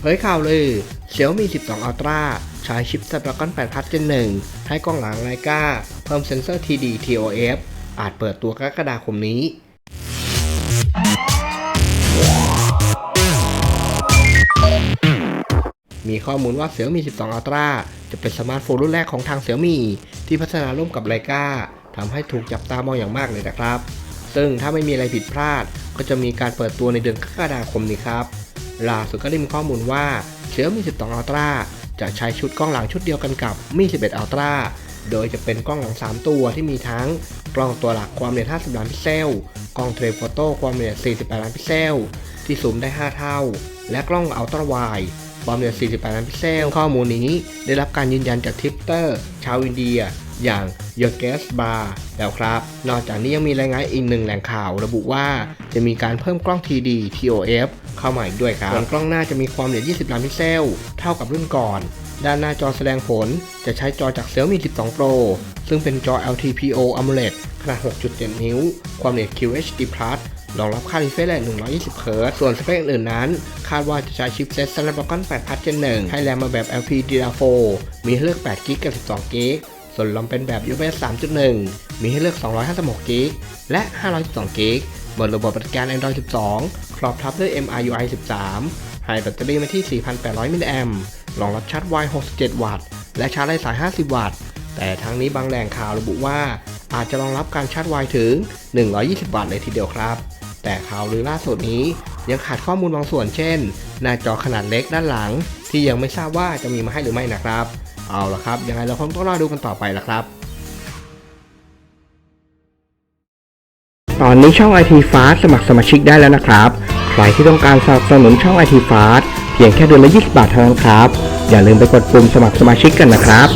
เผยข่าวเลย Xiaomi 12 Ultra ใช้ชิป Snapdragon 8 Plus Gen 1 ให้กล้องหลังไลกาเพิ่มเซ็นเซอร์ TD TOF อาจเปิดตัวกรกฎาคมนี้ มีข้อมูลว่า Xiaomi 12 Ultra จะเป็นสมาร์ทโฟนรุ่นแรกของทาง Xiaomi ที่พัฒนาร่วมกับไลกาทำให้ถูกจับตามองอย่างมากเลยนะครับ ซึ่งถ้าไม่มีอะไรผิดพลาด ก็จะมีการเปิดตัวในเดือนกรกฎาคมนี้ครับ ล่าสุดก็ได้มีข้อมูลว่า Xiaomi 12 Ultra จะใช้ชุดกล้องหลังชุดเดียวกันกับ Mi 11 Ultra โดยจะเป็นกล้องหลัง 3 ตัวที่มีทั้งกล้องตัวหลักความละเอียด 50 ล้านพิกเซล กล้องเทรโฟโต้ความละเอียด 48 ล้านพิกเซล ที่ซูมได้ 5 เท่า และกล้องอัลตร้าไวด์ความละเอียด 48 ล้านพิกเซล ข้อมูลนี้ได้รับการยืนยันจากทิปเตอร์ ชาวอินเดีย อย่าง y o g e s Bar แล้วครับ นอกจากนี้ยังมีรายงานอีกหนึ่งแหล่งข่าว ระบุว่าจะมีการเพิ่มกล้อง TD TOF เข้ามาอีกด้วยครับส่วนกล้องหน้าจะมีความละเอียด 20 ล้านพิกเซล เท่ากับรุ่นก่อน ด้านหน้าจอแสดงผลจะใช้จอจาก Xiaomi 12 Pro ซึ่งเป็นจอ LTPO AMOLED ขนาด 6.7 นิ้ว ความละเอียด QHD+ รองรับค่า refresh rate 120 Hz ส่วนสเปคอื่นนั้น คาดว่าจะใช้ชิปเซ็ต Snapdragon 8 Plus Gen 1ให้แรมมาแบบ LPDDR4 มีให้เลือก8 g b กับ12 g b ส่วนลำเป็นแบบ UFS 3.1 มีให้เลือก 256 g b และ 512 g b บนระบบปฏิการ Android 12 ครอบทับด้วย MIUI 13 ให้แบตเตอรี่มาที่ 4,800 มิลลิแอมรองรับชาร์จไว 67 วัตต์ และชาร์จไร้สาย 50 วัตต์ แต่ทั้งนี้บางแหล่งข่าวระบุว่าอาจจะรองรับการชาร์จไวถึง 120 วัตต์เลยทีเดียวครับ แต่ข่าวลือล่าสุดนี้ยังขาดข้อมูลบางส่วนเช่น หน้าจอขนาดเล็กด้านหลัง ที่ยังไม่ทราบว่าจะมีมาให้หรือไม่นะครับ เอาละครับ ยังไงเราคงต้องรอดูกันต่อไปละครับ ตอนนี้ช่อง IT Fast สมัครสมาชิกได้แล้วนะครับ ใครที่ต้องการสนับสนุนช่อง IT Fast เพียงแค่เดือนละ 20 บาทเท่านั้นครับ อย่าลืมไปกดปุ่มสมัครสมาชิกกันนะครับ